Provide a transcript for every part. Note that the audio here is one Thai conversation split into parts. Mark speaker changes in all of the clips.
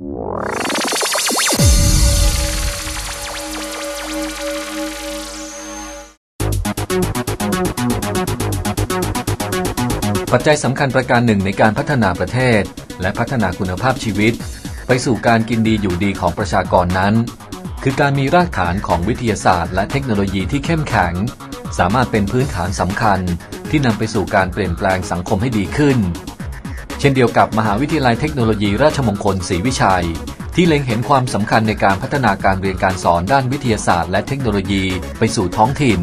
Speaker 1: ปัจจัยสำคัญประการหนึ่งในการพัฒนาประเทศ และพัฒนาคุณภาพชีวิต ไปสู่การกินดีอยู่ดีของประชากรนั้น คือการมีรากฐานของวิทยาศาสตร์และเทคโนโลยีที่เข้มแข็ง สามารถเป็นพื้นฐานสำคัญที่นำไปสู่การเปลี่ยนแปลงสังคมให้ดีขึ้น เช่นเดียวกับมหาวิทยาลัยเทคโนโลยีราชมงคลศรีวิชัย ที่เล็งเห็นความสำคัญในการพัฒนาการเรียนการสอนด้านวิทยาศาสตร์และเทคโนโลยีไปสู่ท้องถิ่น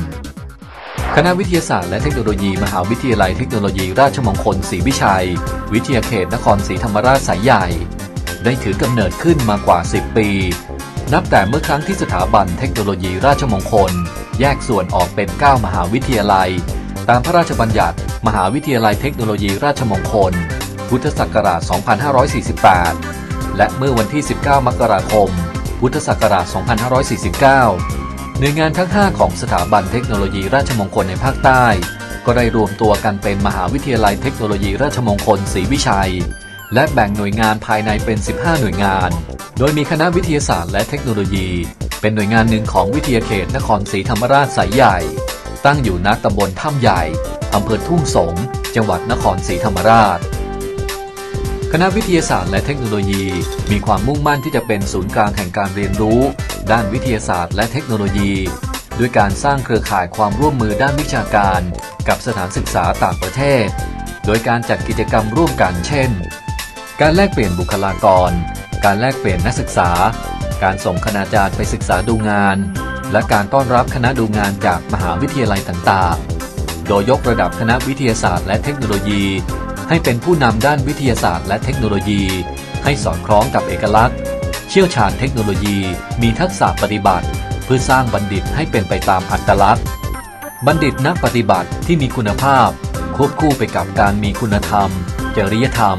Speaker 1: คณะวิทยาศาสตร์และเทคโนโลยี มหาวิทยาลัยเทคโนโลยีราชมงคลศรีวิชัย วิทยาเขตนครศรีธรรมราชสายใหญ่ ได้ถือกำเนิดขึ้นมากว่า 10 ปี นับแต่เมื่อครั้งที่สถาบันเทคโนโลยีราชมงคล แยกส่วนออกเป็น 9 มหาวิทยาลัย ตามพระราชบัญญัติ มหาวิทยาลัยเทคโนโลยีราชมงคล พุทธศักราช 2548 และเมื่อวันที่ 19 มกราคม พุทธศักราช 2549 หน่วยงานทั้ง 5 ของสถาบันเทคโนโลยีราชมงคลในภาคใต้ ก็ได้รวมตัวกันเป็นมหาวิทยาลัยเทคโนโลยีราชมงคลศรีวิชัย และแบ่งหน่วยงานภายในเป็น 15 หน่วยงาน โดยมีคณะวิทยาศาสตร์และเทคโนโลยี เป็นหน่วยงานหนึ่งของวิทยาเขตนครศรีธรรมราชสายใหญ่ ตั้งอยู่ณตำบลถ้ำใหญ่อำเภอทุ่งสง จังหวัดนครศรีธรรมราช คณะวิทยาศาสตร์และเทคโนโลยี มีความมุ่งมั่นที่จะเป็นศูนย์กลางแห่งการเรียนรู้ ด้านวิทยาศาสตร์และเทคโนโลยี ด้วยการสร้างเครือข่ายความร่วมมือด้านวิชาการ กับสถานศึกษาต่างประเทศ โดยการจัดกิจกรรมร่วมกันเช่น การแลกเปลี่ยนบุคลากร การแลกเปลี่ยนนักศึกษา การส่งคณาจารย์ไปศึกษาดูงาน และการต้อนรับคณะดูงานจากมหาวิทยาลัยต่างๆ โดยยกระดับคณะวิทยาศาสตร์และเทคโนโลยี ให้เป็นผู้นำด้านวิทยาศาสตร์และเทคโนโลยี ให้สอดคล้องกับเอกลักษณ์ เชี่ยวชาญเทคโนโลยี มีทักษะปฏิบัติ เพื่อสร้างบัณฑิตให้เป็นไปตามอัตลักษณ์ บัณฑิตนักปฏิบัติที่มีคุณภาพ ควบคู่ไปกับการมีคุณธรรม จริยธรรม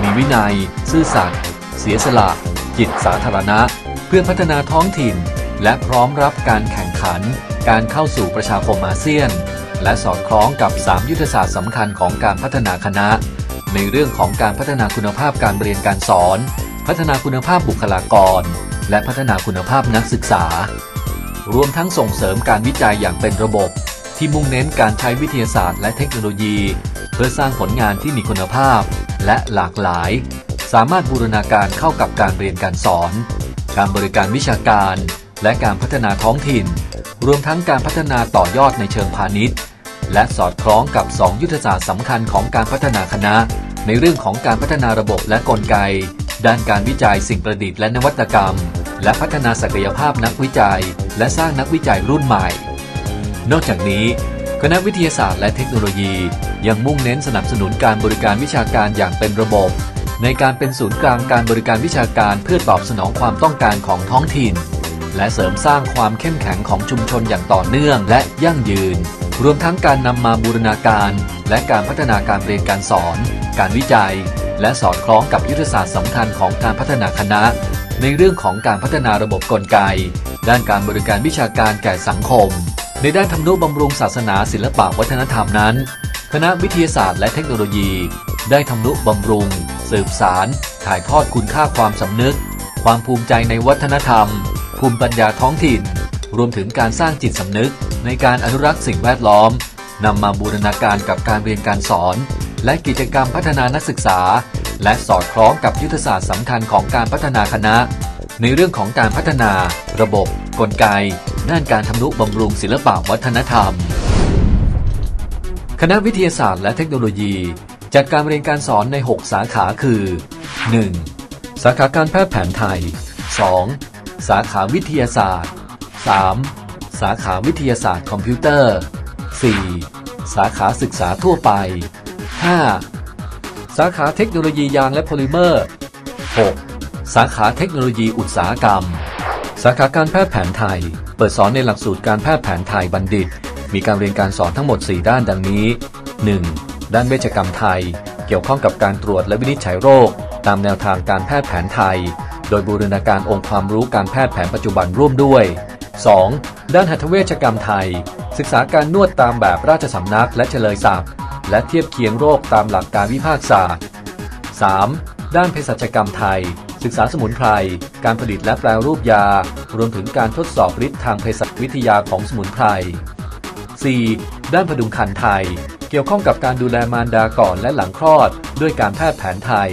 Speaker 1: มีวินัย ซื่อสัตย์เสียสละ จิตสาธารณะ เพื่อพัฒนาท้องถิ่น และพร้อมรับการแข่งขัน การเข้าสู่ประชาคมอาเซียน และสอดคล้องกับ 3 ยุทธศาสตร์สำคัญของการพัฒนาคณะ ในเรื่องของการพัฒนาคุณภาพการเรียนการสอน พัฒนาคุณภาพบุคลากร และพัฒนาคุณภาพนักศึกษา รวมทั้งส่งเสริมการวิจัยอย่างเป็นระบบ ที่มุ่งเน้นการใช้วิทยาศาสตร์และเทคโนโลยี เพื่อสร้างผลงานที่มีคุณภาพ และหลากหลาย สามารถบูรณาการเข้ากับการเรียนการสอน การบริการวิชาการ และการพัฒนาท้องถิ่นรวมทั้งการพัฒนาต่อยอดในเชิงพาณิชย์ และสอดคล้องกับ 2 ยุทธศาสตร์สำคัญของการพัฒนาคณะ ในเรื่องของการพัฒนาระบบและกลไก ด้านการวิจัยสิ่งประดิษฐ์และนวัตกรรม และพัฒนาศักยภาพนักวิจัย และสร้างนักวิจัยรุ่นใหม่ นอกจากนี้ คณะวิทยาศาสตร์และเทคโนโลยี ยังมุ่งเน้นสนับสนุนการบริการวิชาการอย่างเป็นระบบ ในการเป็นศูนย์กลางการบริการวิชาการเพื่อตอบสนองความต้องการของท้องถิ่น และเสริมสร้างความเข้มแข็งของชุมชนอย่างต่อเนื่องและยั่งยืน รวมทั้งการนำมาบูรณาการ และการพัฒนาการเรียนการสอน การวิจัย และสอดคล้องกับยุทธศาสตร์สำคัญของการพัฒนาคณะ ในเรื่องของการพัฒนาระบบกลไก ด้านการบริการวิชาการแก่สังคม ในด้านทำนุบำรุงศาสนาศิลปะวัฒนธรรมนั้น คณะวิทยาศาสตร์และเทคโนโลยี ได้ทำนุบำรุง สืบสาร ถ่ายทอดคุณค่าความสำนึก ความภูมิใจในวัฒนธรรม ภูมิปัญญาท้องถิ่น รวมถึงการสร้างจิตสำนึก ในการอนุรักษ์สิ่งแวดล้อมนำมาบูรณาการกับการเรียนการสอน และกิจกรรมพัฒนานักศึกษา และสอดคล้องกับยุทธศาสตร์สำคัญของการพัฒนาคณะ ในเรื่องของการพัฒนา ระบบ กลไกด้านการทำนุบำรุงศิลปะวัฒนธรรม คณะวิทยาศาสตร์และเทคโนโลยี จัดการเรียนการสอนใน 6 สาขาคือ 1. สาขาการแพทย์แผนไทย 2. สาขาวิทยาศาสตร์ 3. สาขาวิทยาศาสตร์คอมพิวเตอร์ 4. สาขาศึกษาทั่วไป 5. สาขาเทคโนโลยียางและโพลิเมอร์ 6. สาขาเทคโนโลยีอุตสาหกรรม สาขาการแพทย์แผนไทย เปิดสอนในหลักสูตรการแพทย์แผนไทยบัณฑิต มีการเรียนการสอนทั้งหมด 4 ด้านดังนี้ 1. ด้านเวชกรรมไทย เกี่ยวข้องกับการตรวจและวินิจฉัยโรค ตามแนวทางการแพทย์แผนไทย โดยบูรณาการองค์ความรู้การแพทย์แผนปัจจุบันร่วมด้วย 2. ด้านหัตถเวชกรรมไทย ศึกษาการนวดตามแบบราชสำนักและเฉลยศักดิ์และเทียบเคียงโรคตามหลักการวิพากษศาสตร์ 3. ด้านเภสัชกรรมไทย ศึกษาสมุนไพร การผลิตและแปรรูปยา รวมถึงการทดสอบฤทธิ์ทางเภสัชวิทยาของสมุนไพร 4. ด้านพดุงคันไทย เกี่ยวข้องกับการดูแลมารดาก่อนและหลังคลอด ด้วยการแพทย์แผนไทย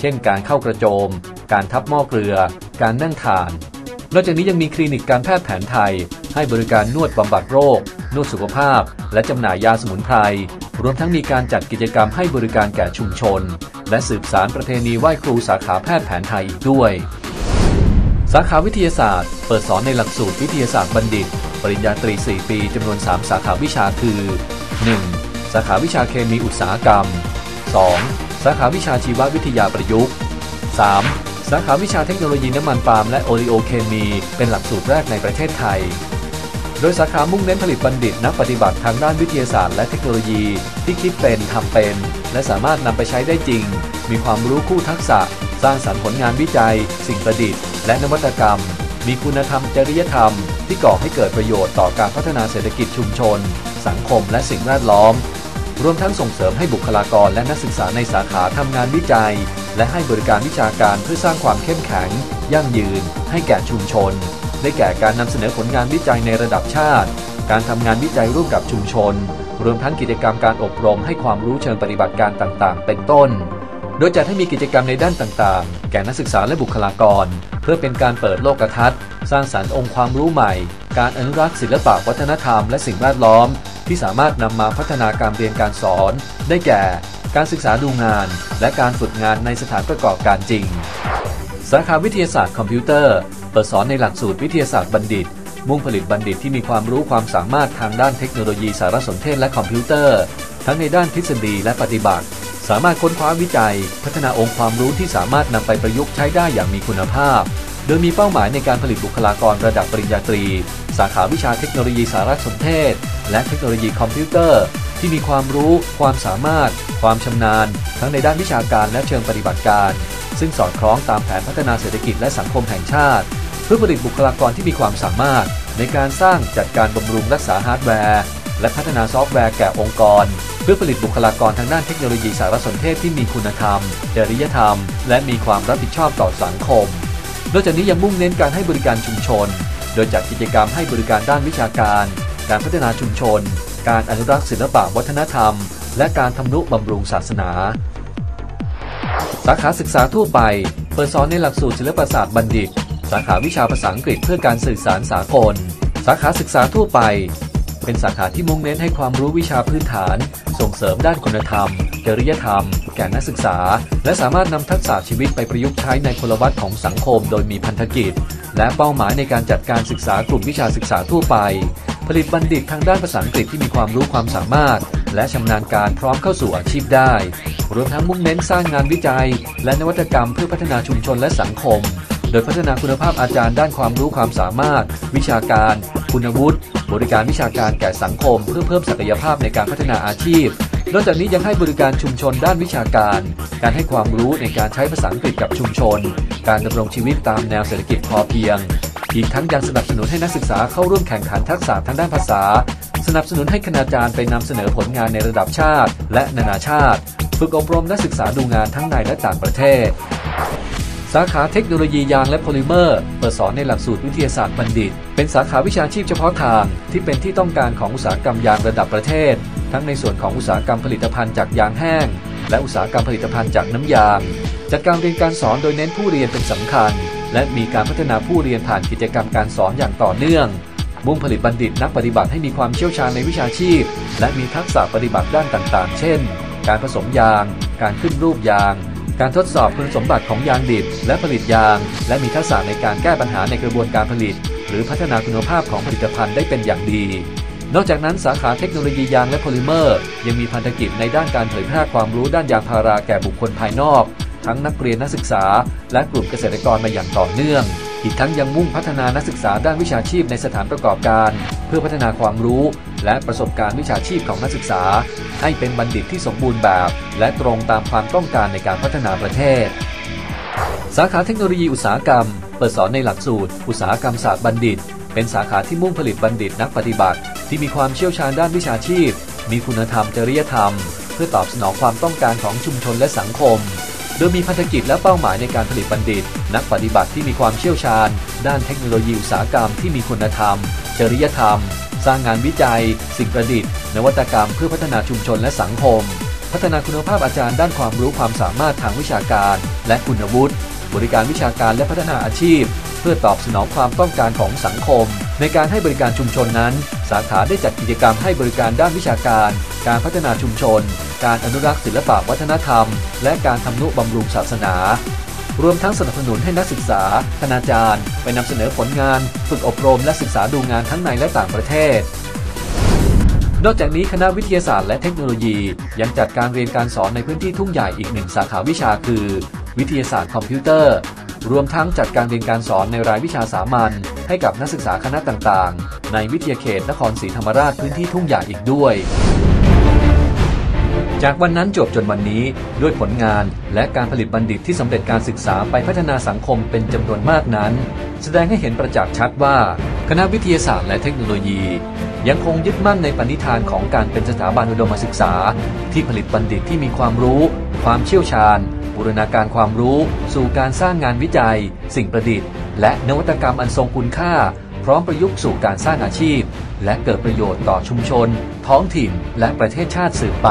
Speaker 1: เช่น การเข้ากระโจม การทับหม้อเกลือ การนั่งทาน นอกจากนี้ยังมีคลินิกการแพทย์แผนไทย ให้บริการนวดบำบัดโรค นวดสุขภาพ และจำหน่ายยาสมุนไพร รวมทั้งมีการจัดกิจกรรมให้บริการแก่ชุมชน และสืบสารประเพณีไหว้ครูสาขาแพทย์แผนไทยอีกด้วย สาขาวิทยาศาสตร์ เปิดสอนในหลักสูตรวิทยาศาสตร์บัณฑิต ปริญญาตรี 4 ปีจำนวน 3 สาขาวิชาคือ 1. สาขาวิชาเคมีอุตสาหกรรม 2. สาขาวิชาชีววิทยาประยุกต์ 3. สาขาวิชาเทคโนโลยีน้ำมันปาล์มและโอริโอเคมี เป็นหลักสูตรแรกในประเทศไทย โดยสาขามุ่งเน้นผลิตบัณฑิตนักปฏิบัติทางด้านวิทยาศาสตร์และเทคโนโลยี ที่คิดเป็นทำเป็น และสามารถนำไปใช้ได้จริง มีความรู้คู่ทักษะ สร้างสรรค์ผลงานวิจัย สิ่งประดิษฐ์ และนวัตกรรม มีคุณธรรมจริยธรรม ที่ก่อให้เกิดประโยชน์ต่อการพัฒนาเศรษฐกิจชุมชน สังคม และสิ่งแวดล้อม รวมทั้งส่งเสริมให้บุคลากรและนักศึกษาในสาขาทำงานวิจัย และให้บริการวิชาการเพื่อสร้างความเข้มแข็ง ยั่งยืน ให้แก่ชุมชน ได้แก่การนำเสนอผลงานวิจัยในระดับชาติ การทำงานวิจัยร่วมกับชุมชน รวมทั้งกิจกรรมการอบรมให้ความรู้เชิงปฏิบัติการต่างๆ เป็นต้น โดยจัดให้มีกิจกรรมในด้านต่างๆ แก่นักศึกษาและบุคลากร เพื่อเป็นการเปิดโลกทัศน์ สร้างสรรค์องค์ความรู้ใหม่ การอนุรักษ์ศิลปะวัฒนธรรมและสิ่งแวดล้อม ที่สามารถนำมาพัฒนาการเรียนการสอน ได้แก่ การศึกษาดูงาน และการฝึกงานในสถานประกอบการจริง สาขาวิทยาศาสตร์คอมพิวเตอร์ เปิดสอนในหลักสูตรวิทยาศาสตร์บัณฑิต มุ่งผลิตบัณฑิตที่มีความรู้ความสามารถทางด้านเทคโนโลยีสารสนเทศและคอมพิวเตอร์ ทั้งในด้านทฤษฎีและปฏิบัติ สามารถค้นคว้าวิจัย พัฒนาองค์ความรู้ที่สามารถนำไปประยุกต์ใช้ได้อย่างมีคุณภาพ โดยมีเป้าหมายในการผลิตบุคลากรระดับปริญญาตรี สาขาวิชาเทคโนโลยีสารสนเทศ และเทคโนโลยีคอมพิวเตอร์ ที่มีความรู้ ความสามารถ ความชำนาญ ทั้งในด้านวิชาการและเชิงปฏิบัติการซึ่งสอดคล้องตามแผนพัฒนาเศรษฐกิจและสังคมแห่งชาติ เพื่อผลิตบุคลากรที่มีความสามารถ ในการสร้างจัดการบำรุงรักษาฮาร์ดแวร์ และพัฒนาซอฟต์แวร์แก่องค์กร เพื่อผลิตบุคลากรทางด้านเทคโนโลยีสารสนเทศที่มีคุณธรรม จริยธรรม และมีความรับผิดชอบต่อสังคม นอกจากนี้ยังมุ่งเน้นการให้บริการชุมชน โดยจัดกิจกรรมให้บริการด้านวิชาการ การพัฒนาชุมชน การอนุรักษ์ศิลปะวัฒนธรรม และการทำนุบำรุงศาสนาสาขาศึกษาทั่วไป เปิดสอนในหลักสูตรศิลปศาสตร์บัณฑิต สาขาวิชาภาษาอังกฤษเพื่อการสื่อสารสากล สาขาศึกษาทั่วไป เป็นสาขาที่มุ่งเน้นให้ความรู้วิชาพื้นฐาน ส่งเสริมด้านคุณธรรม จริยธรรม แก่นักศึกษา และสามารถนำทักษะชีวิตไปประยุกต์ใช้ในพลวัตของสังคม โดยมีพันธกิจ และเป้าหมายในการจัดการศึกษากลุ่มวิชาศึกษาทั่วไป ผลิตบัณฑิตทางด้านภาษาอังกฤษที่มีความรู้ความสามารถ และชำนาญการพร้อมเข้าสู่อาชีพได้รวมทั้งมุ่งเน้นสร้างงานวิจัย และนวัตกรรมเพื่อพัฒนาชุมชนและสังคม โดยพัฒนาคุณภาพอาจารย์ด้านความรู้ความสามารถ วิชาการ คุณวุฒิบริการวิชาการแก่สังคม เพื่อเพิ่มศักยภาพในการพัฒนาอาชีพนอกจากนี้ยังให้บริการชุมชนด้านวิชาการ การให้ความรู้ในการใช้ภาษาอังกฤษกับชุมชน การดำรงชีวิตตามแนวเศรษฐกิจพอเพียง อีกทั้งยังสนับสนุนให้นักศึกษาเข้าร่วมแข่งขันทักษะทางด้านภาษา สนับสนุนให้คณาจารย์ไปนำเสนอผลงานในระดับชาติ และนานาชาติ ฝึกอบรมนักศึกษาดูงานทั้งในและต่างประเทศ สาขาเทคโนโลยียางและโพลิเมอร์ เปิดสอนในหลักสูตรวิทยาศาสตร์บัณฑิต เป็นสาขาวิชาชีพเฉพาะทาง ที่เป็นที่ต้องการของอุตสาหกรรมยางระดับประเทศ ทั้งในส่วนของอุตสาหกรรมผลิตภัณฑ์จากยางแห้ง และอุตสาหกรรมผลิตภัณฑ์จากน้ำยาง จัดการเรียนการสอนโดยเน้นผู้เรียนเป็นสำคัญ และมีการพัฒนาผู้เรียนผ่านกิจกรรมการสอนอย่างต่อเนื่องมุ่งผลิตบัณฑิตนักปฏิบัติให้มีความเชี่ยวชาญในวิชาชีพ และมีทักษะปฏิบัติด้านต่างๆ เช่น การผสมยาง การขึ้นรูปยาง การทดสอบคุณสมบัติของยางดิบและผลิตยาง และมีทักษะในการแก้ปัญหาในกระบวนการผลิต หรือพัฒนาคุณภาพของผลิตภัณฑ์ได้เป็นอย่างดี นอกจากนั้นสาขาเทคโนโลยียางและโพลิเมอร์ ยังมีพันธกิจในด้านการเผยแพร่ความรู้ด้านยางพาราแก่บุคคลภายนอก ทั้งนักเรียนนักศึกษา และกลุ่มเกษตรกรมาอย่างต่อเนื่อง อีกทั้งยังมุ่งพัฒนานักศึกษาด้านวิชาชีพในสถานประกอบการ เพื่อพัฒนาความรู้ และประสบการณ์วิชาชีพของนักศึกษา ให้เป็นบัณฑิตที่สมบูรณ์แบบ และตรงตามความต้องการในการพัฒนาประเทศ สาขาเทคโนโลยีอุตสาหกรรม เปิดสอนในหลักสูตร อุตสาหกรรมศาสตร์บัณฑิต เป็นสาขาที่มุ่งผลิตบัณฑิตนักปฏิบัติ ที่มีความเชี่ยวชาญด้านวิชาชีพ มีคุณธรรมจริยธรรม เพื่อตอบสนองความต้องการของชุมชนและสังคม ดยมีพันธกิจและเป้าหมายในการผลิตบัณฑิต นักปฏิบัติที่มีความเชี่ยวชาญ ด้านเทคโนโลยีอุตสาหกรรมที่มีคุณธรรม จริยธรรม สร้างงานวิจัย สิ่งประดิษฐ์ นวัตกรรมเพื่อพัฒนาชุมชนและสังคม พัฒนาคุณภาพอาจารย์ด้านความรู้ความสามารถทางวิชาการ และคุณวุฒิบริการวิชาการและพัฒนาอาชีพ เพื่อตอบสนองความต้องการของสังคม ในการให้บริการชุมชนนั้น สาขาได้จัดกิจกรรมให้บริการด้านวิชาการ การพัฒนาชุมชน การอนุรักษ์ศิลปะวัฒนธรรม และการทำนุบำรุงศาสนา รวมทั้งสนับสนุนให้นักศึกษา คณาจารย์ ไปนำเสนอผลงาน ฝึกอบรมและศึกษาดูงานทั้งในและต่างประเทศนอกจากนี้คณะวิทยาศาสตร์และเทคโนโลยี ยังจัดการเรียนการสอนในพื้นที่ทุ่งใหญ่อีกหนึ่งสาขาวิชาคือ วิทยาศาสตร์คอมพิวเตอร์ รวมทั้งจัดการเรียนการสอนในรายวิชาสามัญให้กับนักศึกษาคณะต่างๆ ในวิทยาเขตนครศรีธรรมราชพื้นที่ทุ่งใหญ่อีกด้วย จากวันนั้นจบจนวันนี้ด้วยผลงานและการผลิตบัณฑิตที่สำเร็จการศึกษาไปพัฒนาสังคมเป็นจำนวนมากนั้น แสดงให้เห็นประจักษ์ชัดว่า คณะวิทยาศาสตร์และเทคโนโลยี ยังคงยึดมั่นในปณิธานของการเป็นสถาบันอุดมศึกษา ที่ผลิตบัณฑิตที่มีความรู้ ความเชี่ยวชาญ บูรณาการความรู้ สู่การสร้างงานวิจัย สิ่งประดิษฐ์ และนวัตกรรมอันทรงคุณค่า พร้อมประยุกต์สู่การสร้างอาชีพ และเกิดประโยชน์ต่อชุมชน ท้องถิ่น และประเทศชาติสืบไป